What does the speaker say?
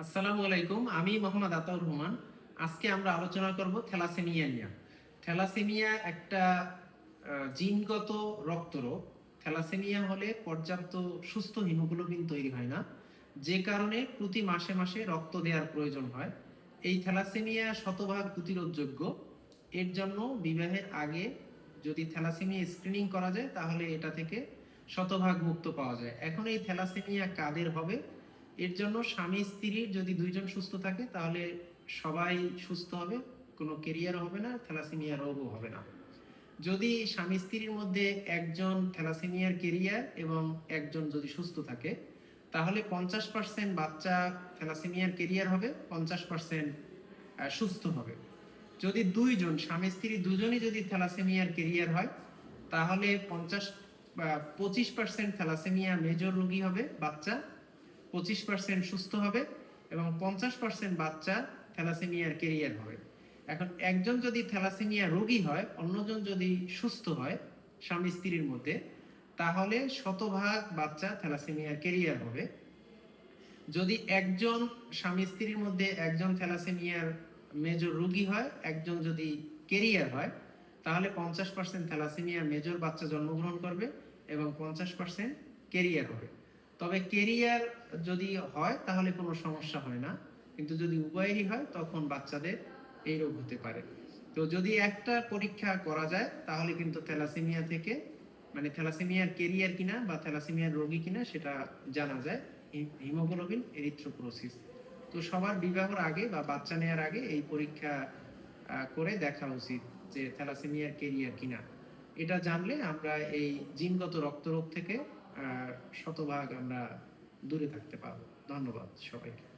আসসালামু আলাইকুম, আমি মোহাম্মদ আতাউর রহমান। আজকে আমরা আলোচনা করব থ্যালাসেমিয়া নিয়ে। থ্যালাসেমিয়া একটা জিনগত রক্তরোগ। থ্যালাসেমিয়া হলে পর্যাপ্ত সুস্থ হিমোগ্লোবিন তৈরি হয় না, যে কারণে প্রতি মাসে মাসে রক্ত দেওয়ার প্রয়োজন হয়। এই থ্যালাসেমিয়া শতভাগ প্রতিরোধযোগ্য। এর জন্য বিবাহের আগে যদি থ্যালাসেমিয়া স্ক্রিনিং করা যায়, তাহলে এটা থেকে শতভাগ মুক্ত পাওয়া যায়। এখন এই থ্যালাসেমিয়া কাদের হবে? এর জন্য স্বামী স্ত্রীর যদি দুইজন সুস্থ থাকে, তাহলে সবাই সুস্থ হবে, কোনো কেরিয়ার হবে না থ্যালাসেমিয়া রোগও হবে না। যদি স্বামী, স্ত্রীর মধ্যে একজন থ্যালাসেমিয়ার কেরিয়ার এবং একজন যদি সুস্থ থাকে, তাহলে পঞ্চাশ পার্সেন্ট বাচ্চা থ্যালাসেমিয়ার কেরিয়ার হবে, পঞ্চাশ পার্সেন্ট সুস্থ হবে। যদি দুইজন, স্বামী, স্ত্রী দুজনই যদি থ্যালাসেমিয়ার কেরিয়ার হয়, তাহলে পঞ্চাশ পঁচিশ পার্সেন্ট থ্যালাসেমিয়া মেজর রোগী হবে বাচ্চা পঁচিশ পার্সেন্ট সুস্থ হবে এবং পঞ্চাশ পার্সেন্ট বাচ্চা থ্যালাসেমিয়ার কেরিয়ার হবে। এখন একজন যদি থ্যালাসেমিয়া রোগী হয়, অন্যজন যদি সুস্থ হয় স্বামী স্ত্রীর মধ্যে, তাহলে শতভাগ বাচ্চা থ্যালাসেমিয়ার কেরিয়ার হবে। যদি একজন স্বামী স্ত্রীর মধ্যে একজন থ্যালাসেমিয়ার মেজর রোগী হয়, একজন যদি কেরিয়ার হয়, তাহলে পঞ্চাশ পার্সেন্ট থ্যালাসেমিয়া মেজর বাচ্চা জন্মগ্রহণ করবে এবং পঞ্চাশ পার্সেন্ট কেরিয়ার হবে। তবে কেরিয়ার যদি হয়, তাহলে কোনো সমস্যা হয় না। কিন্তু যদি উভয়েরই হয়, তখন বাচ্চাদের এই রোগ হতে পারে। তো যদি একটা পরীক্ষা করা যায়, তাহলে কিন্তু থ্যালাসেমিয়া থেকে মানে থ্যালাসেমিয়ার কেরিয়ার কিনা বা থ্যালাসেমিয়ার রোগী কিনা, সেটা জানা যায়। হিমোগ্লোবিন এরিথ্রোপ্রোসিস তো সবার বিবাহর আগে বা বাচ্চা নেওয়ার আগে এই পরীক্ষা করে দেখা উচিত যে থ্যালাসেমিয়ার কেরিয়ার কিনা। এটা জানলে আমরা এই জিনগত রক্তরোগ থেকে শতভাগ আমরা দূরে থাকতে পারব। ধন্যবাদ সবাইকে।